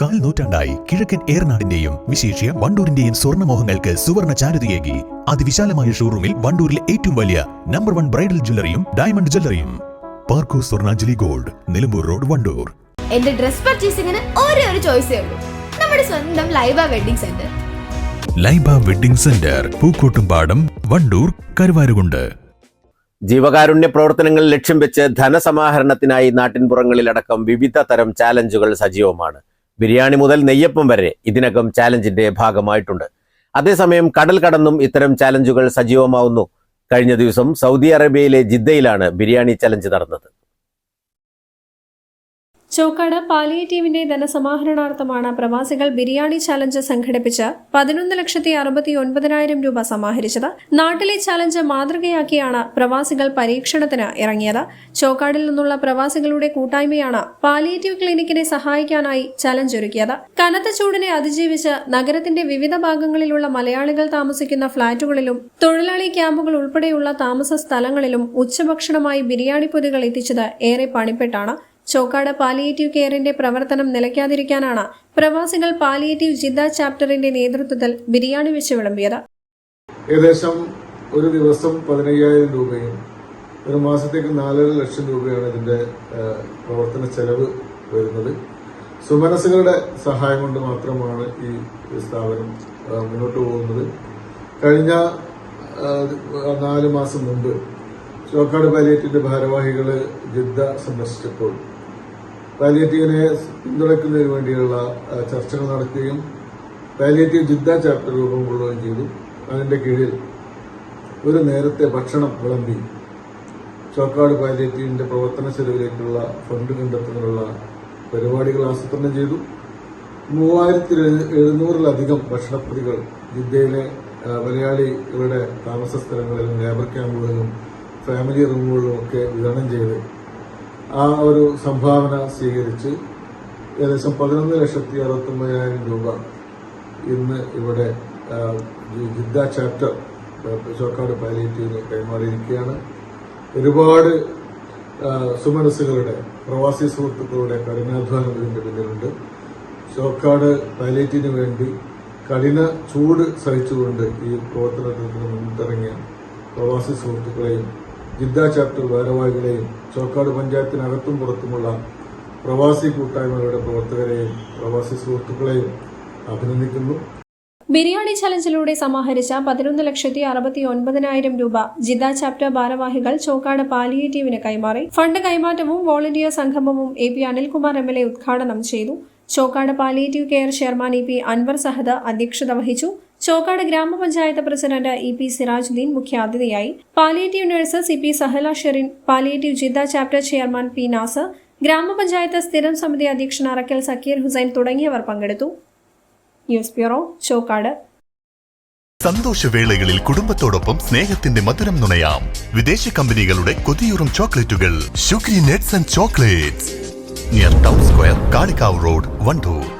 കാൽ നൂറ്റാണ്ടായി കിഴക്കൻ ഏറനാടിന്റെയും വിശേഷ്യ വണ്ടൂരിന്റെയും സ്വർണമോഹങ്ങൾക്ക് സുവർണ ചാരുതയേകി. അതിവിശാലമായ ഷോറൂമിൽ വണ്ടൂരിലെ ഏറ്റവും വലിയ നമ്പർ വൺ ബ്രൈഡൽ ജ്വല്ലറിയും ഡയമണ്ട് ജ്വല്ലറിയും പാർക്കോ സ്വർണാഞ്ജലി ഗോൾഡ് നിലമ്പൂർ റോഡ് വണ്ടൂർ. എന്റെ ഡ്രസ് പർച്ചേസിംഗിന് ഒരേ ഒരു ചോയ്സേ ഉള്ളൂ. നമ്മുടെ സ്വന്തം Laiba wedding centre Laiba wedding centre Pookkottumpadam Wandoor Karuvarakundu. ജീവകാരുണ്യ പ്രവർത്തനങ്ങൾ ലക്ഷ്യം വെച്ച് ധനസമാഹരണത്തിനായി നാട്ടിൻപുറങ്ങളിലടക്കം വിവിധ തരം ചാലഞ്ചുകൾ സജീവമാണ്. ബിരിയാണി മുതൽ നെയ്യപ്പം വരെ ഇതിനകം ചാലഞ്ചിന്റെ ഭാഗമായിട്ടുണ്ട്. അതേസമയം കടൽ കടന്നും ഇത്തരം ചാലഞ്ചുകൾ സജീവമാവുന്നു. കഴിഞ്ഞ ദിവസം സൗദി അറേബ്യയിലെ ജിദ്ദയിലാണ് ബിരിയാണി ചലഞ്ച് നടന്നത്. ചോക്കാട് പാലിയേറ്റീവിന്റെ ധനസമാഹരണാർത്ഥമാണ് പ്രവാസികൾ ബിരിയാണി ചലഞ്ച് സംഘടിപ്പിച്ച് പതിനൊന്ന് ലക്ഷത്തി അറുപത്തി ഒൻപതിനായിരം രൂപ സമാഹരിച്ചത്. നാട്ടിലെ ചലഞ്ച് മാതൃകയാക്കിയാണ് പ്രവാസികൾ പരീക്ഷണത്തിന് ഇറങ്ങിയത്. ചോക്കാടിൽ നിന്നുള്ള പ്രവാസികളുടെ കൂട്ടായ്മയാണ് പാലിയേറ്റീവ് ക്ലിനിക്കിനെ സഹായിക്കാനായി ചലഞ്ച് ഒരുക്കിയത്. കനത്ത ചൂടിനെ അതിജീവിച്ച് നഗരത്തിന്റെ വിവിധ ഭാഗങ്ങളിലുള്ള മലയാളികൾ താമസിക്കുന്ന ഫ്ളാറ്റുകളിലും തൊഴിലാളി ക്യാമ്പുകൾ ഉൾപ്പെടെയുള്ള താമസ സ്ഥലങ്ങളിലും ഉച്ചഭക്ഷണമായി ബിരിയാണി പൊതികൾ എത്തിച്ചത് ഏറെ പണിപ്പെട്ടാണ്. ചോക്കാട് പാലിയേറ്റീവ് കെയറിന്റെ പ്രവർത്തനം നിലയ്ക്കാതിരിക്കാനാണ് പ്രവാസികൾ പാലിയേറ്റീവ് ജിദ്ദ ചാപ്റ്ററിന്റെ നേതൃത്വത്തിൽ ബിരിയാണി വെച്ച് വിളമ്പിയത്. ഏകദേശം ഒരു ദിവസം പതിനയ്യായിരം രൂപയും ഒരു മാസത്തേക്ക് നാലര ലക്ഷം രൂപയാണ് ഇതിന്റെ പ്രവർത്തന ചെലവ് വരുന്നത്. സുമനസുകളുടെ സഹായം കൊണ്ട് മാത്രമാണ് ഈ സ്ഥാപനം മുന്നോട്ട് പോകുന്നത്. കഴിഞ്ഞ നാല് മാസം മുമ്പ് ചോക്കാട് പാലിയേറ്റിന്റെ ഭാരവാഹികൾ ജിദ്ദ സന്ദർശിച്ചപ്പോൾ പാലിയേറ്റീവിനെ പിന്തുണയ്ക്കുന്നതിന് വേണ്ടിയുള്ള ചർച്ചകൾ നടത്തുകയും പാലിയേറ്റീവ് ജിദ്ദ ചാപ്റ്റർ രൂപം കൊള്ളുകയും ചെയ്തു. അതിന്റെ കീഴിൽ ഒരു നേരത്തെ ഭക്ഷണം വിളമ്പി ചോക്കാട് പാലിയേറ്റീവിന്റെ പ്രവർത്തന ചെലവിലേക്കുള്ള ഫണ്ട് കണ്ടെത്തുന്നതിനുള്ള പരിപാടികൾ ആസൂത്രണം ചെയ്തു. മൂവായിരത്തി എഴുന്നൂറിലധികം ഭക്ഷണപ്രതികൾ ജിദ്ദയിലെ മലയാളികളുടെ താമസ സ്ഥലങ്ങളിലും ലേബർ ക്യാമ്പുകളിലും ഫാമിലി റൂമുകളിലും ഒക്കെ വിതരണം ചെയ്ത് ആ ഒരു സംഭാവന സ്വീകരിച്ച് ഏകദേശം പതിനൊന്ന് ലക്ഷത്തി അറുപത്തൊമ്പതിനായിരം രൂപ ഇന്ന് ഇവിടെ ജിദ്ദ ചാപ്റ്റർ ചോക്കാട് പാലിയേറ്റീവിന് കൈമാറിയിരിക്കുകയാണ്. ഒരുപാട് സുമനസ്സുകളുടെ പ്രവാസി സുഹൃത്തുക്കളുടെ കഠിനാധ്വാനം ഇതിന്റെ പിന്നിലുണ്ട്. ചോക്കാട് പാലിയേറ്റീവിന് വേണ്ടി കഠിന ചൂട് സഹിച്ചുകൊണ്ട് ഈ പ്രവർത്തനത്തിന് മുന്നിട്ടിറങ്ങിയ പ്രവാസി സുഹൃത്തുക്കളെയും ജിദ്ദ ചാപ്റ്റർ ഭാരവാഹികളെയും ചോക്കാട് പഞ്ചായത്തിനകത്തും പുറത്തുമുള്ള പ്രവാസി കൂട്ടായ്മകളുടെ പ്രവർത്തകരെയും പ്രവാസി സുഹൃത്തുക്കളെയും അഭിനന്ദിക്കുന്നു. ബിരിയാണി ചലഞ്ചിലൂടെ സമാഹരിച്ച പതിനൊന്ന് ലക്ഷത്തി അറുപത്തി ഒൻപതിനായിരം രൂപ ജിദ ചാപ്റ്റർ ഭാരവാഹികൾ ചോക്കാട് പാലിയേറ്റീവിന് കൈമാറി. ഫണ്ട് കൈമാറ്റവും വോളണ്ടിയർ സംഗമവും A P Anilkumar M L A ഉദ്ഘാടനം ചെയ്തു. Chokkad palliative care chairman E P Anwar Sahad അധ്യക്ഷത വഹിച്ചു. ചോക്കാട് ഗ്രാമപഞ്ചായത്ത് പ്രസിഡന്റ് ഇ പി സിറാജുദ്ദീൻ മുഖ്യാതിഥിയായി. Palliative nurse C P Sahala Sherin palliative Jeddah chapter chairman P Nasar ഗ്രാമപഞ്ചായത്ത് സ്ഥിരം സമിതി അധ്യക്ഷൻ അറക്കൽ സക്കീർ ഹുസൈൻ തുടങ്ങിയവർ പങ്കെടുത്തു. News bureau Chokkad. സന്തോഷവേളകളിൽ കുടുംബത്തോടൊപ്പം സ്നേഹത്തിന്റെ മധുരം നുണയാം. വിദേശ കമ്പനികളുടെ കൊതിയൂറും ചോക്ലേറ്റുകൾ. ഷുഗ്രി nets and chocolates. Near town square Kalikavu road Wandoor.